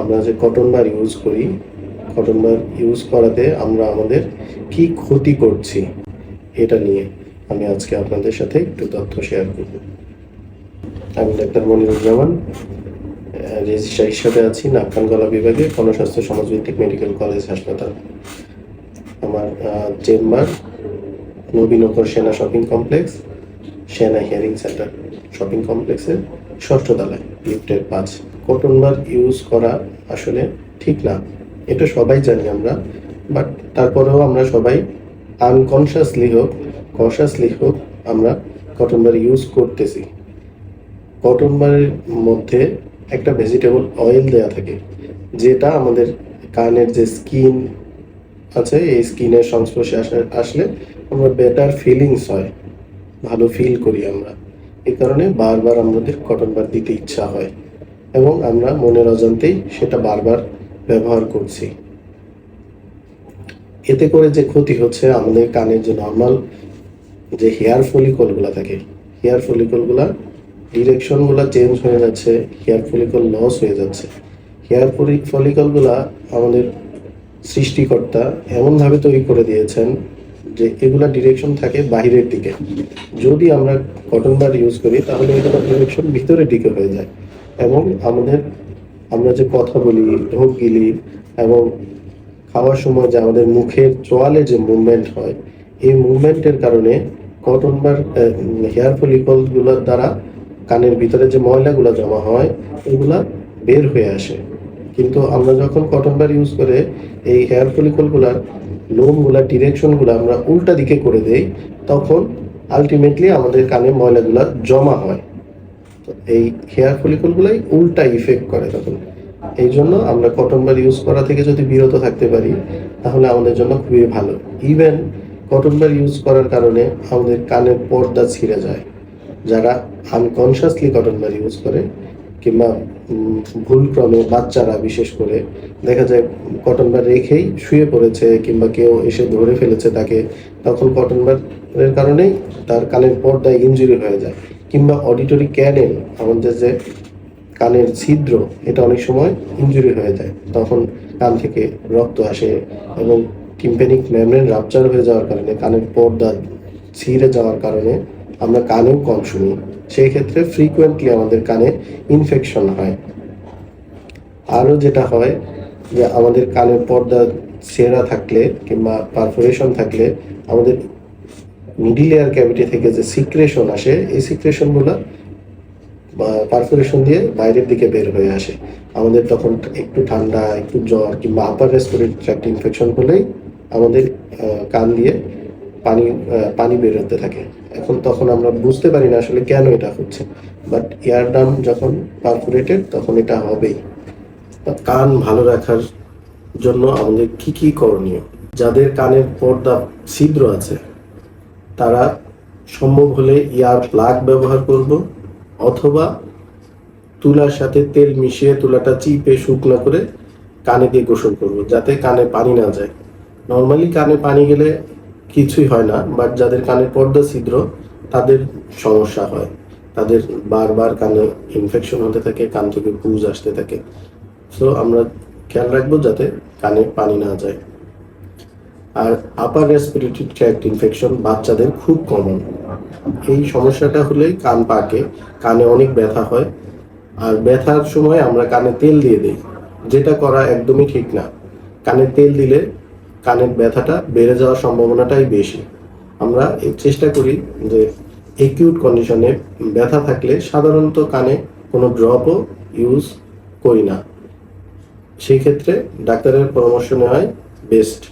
আমরা যে কটন বার ইউজ করি কটন বার ইউজ করাতে আমরা আমাদের কি ক্ষতি করছি এটা নিয়ে আমি আজকে আপনাদের সাথে একটু তথ্য শেয়ার করব। আমি ডাক্তার মনিরুজ্জামান রেজিস্ট্রার হিসাবে আছি নাকান গলা বিভাগে গণস্বাস্থ্য সমাজভিত্তিক মেডিকেল কলেজ হাসপাতাল। আমার chamber, Nabinagar Sena shopping complex Sena hearing centre shopping কমপ্লেক্সের ষষ্ঠ তলায় লিফটের পাঁচ। কটন বার ইউজ করা আসলে ঠিক না। এটা সবাই জানি আমরা বাট তারপরেও আমরা সবাই আনকনসিয়াসলি হোক কনসিয়াসলি হোক আমরা কটন বার ইউজ করতেছি। কটন বারের মধ্যে একটা ভেজিটেবল অয়েল দেয়া থাকে, যেটা আমাদের কানের যে স্কিন আছে, এই স্কিনের সংস্পর্শে আসা- আসলে আমরা বেটার ফিলিংস হয়, ভালো ফিল করি আমরা। এই কারণে বারবার আমাদের কটন বার দিতে ইচ্ছা হয়। এবং আমরা মনের অজান্তেই সেটা বারবার ব্যবহার করছি। এতে করে যে ক্ষতি হচ্ছে আমাদের কানের যে নর্মাল যে হেয়ার ফলিকলগুলো থাকে হেয়ার ফলিকলগুলা ডিরেকশনগুলো চেঞ্জ হয়ে যাচ্ছে হেয়ার ফলিকল লস হয়ে যাচ্ছে। হেয়ার ফলি ফলিকলগুলা আমাদের সৃষ্টিকর্তা এমনভাবে তৈরি করে দিয়েছেন যে এগুলা ডিরেকশন থাকে বাইরের দিকে। যদি আমরা কটন বার ইউজ করি, তাহলে এগুলো ডিরেকশন ভিতরের দিকে হয়ে যায়। এবং আমাদের, আমরা যে কথা বলি, ঢোক গিলি, এবং খাওয়ার সময় যে আমাদের মুখের চোয়ালে যে মুভমেন্ট হয়, এই মুভমেন্টের কারণে কটন বার হেয়ার ফলিকলগুলোর দ্বারা কানের ভিতরে যে ময়লাগুলো জমা হয়, এগুলা বের হয়ে আসে। কিন্তু আমরা যখন কটন বার ইউজ করে এই হেয়ার ফলিকলগুলার লোমগুলা ডিরেকশনগুলো আমরা উল্টা দিকে করে দেই, তখন আলটিমেটলি আমাদের কানে ময়লাগুলা জমা হয়। এই হেয়ার ফলিকলগুলাই উল্টা ইফেক্ট করে তখন। এই জন্য আমরা কটন বার ইউজ করা থেকে যদি বিরত থাকতে পারি, তাহলে আমাদের জন্য খুবই ভালো। ইভেন কটন বার ইউজ করার কারণে আমাদের কানের পর্দা ছিঁড়ে যায়। যারা আনকনসিয়াসলি কটন বার ইউজ করে, কিংবা ভুলক্রমে বাচ্চারা বিশেষ করে, দেখা যায় কটন বার রেখেই শুয়ে পড়েছে, কিংবা কেউ এসে ধরে ফেলেছে তাকে, তখন কটন বারের কারণেই তার কানের পর্দায় ইনজুরি হয়ে যায়। কিংবা অডিটরি ক্যানেল আমাদের যে কানের ছিদ্র, এটা অনেক সময় ইনজুরি হয়ে যায়। তখন কান থেকে রক্ত আসে এবং টিম্পেনিক মেমব্রেন রাপচার হয়ে যাওয়ার কারণে, কানের পর্দা ছিঁড়ে যাওয়ার কারণে আমরা কানেও কম শুনি। সেই ক্ষেত্রে ফ্রিকুয়েন্টলি আমাদের কানে ইনফেকশন হয়। আরও যেটা হয়, যে আমাদের কানের পর্দা ছেঁড়া থাকলে কিংবা পারফোরেশন থাকলে আমাদের মিডিল এয়ার ক্যাভিটি থেকে যে সিক্রেশন আসে, এই সিক্রেশনগুলো পারফোরেশন দিয়ে বাইরের দিকে বের হয়ে আসে। আমাদের তখন একটু ঠান্ডা, একটু জ্বর কিংবা আপার রেসপিরেটরি ট্র্যাক্ট ইনফেকশন হলেই আমাদের কান দিয়ে পানি পানি বেরোতে থাকে। এখন তখন আমরা বুঝতে পারি না আসলে কেন এটা হচ্ছে। বাট ইয়ার ডাম যখন পারফোরেটেড, তখন এটা হবেই। কান ভালো রাখার জন্য আমাদের কি কি করণীয়? যাদের কানের পর্দা ছিদ্র আছে তারা সম্ভব হলে ইয়ার প্লাগ ব্যবহার করব অথবা তুলার সাথে তেল মিশিয়ে তুলাটা চিপে শুকনো করে কানে দিয়ে গোসল করব যাতে কানে পানি না যায়। নর্মালি কানে পানি গেলে কিছুই হয় না বাট যাদের কানের পর্দা ছিদ্র, তাদের সমস্যা হয়। তাদের বারবার কানে ইনফেকশন হতে থাকে, কান থেকে পুজ আসতে থাকে। সো আমরা খেয়াল রাখব যাতে কানে পানি না যায়। আর আপার রেসপিরেটরি ট্র্যাক্ট ইনফেকশন বাচ্চাদের খুব কমন এই সমস্যাটা হলেই কান পাকে, কানে অনেক ব্যথা হয়। আর ব্যথার সময় আমরা কানে তেল দিয়ে দিই, যেটা করা একদমই ঠিক না। কানে তেল দিলে কানের ব্যথাটা বেড়ে যাওয়ার সম্ভাবনাটাই বেশি। আমরা চেষ্টা করি যে একিউট কন্ডিশনে ব্যথা থাকলে সাধারণত কানে কোনো ড্রপও ইউজ করি না। সেই ক্ষেত্রে ডাক্তারের পরামর্শ নেওয়াই বেস্ট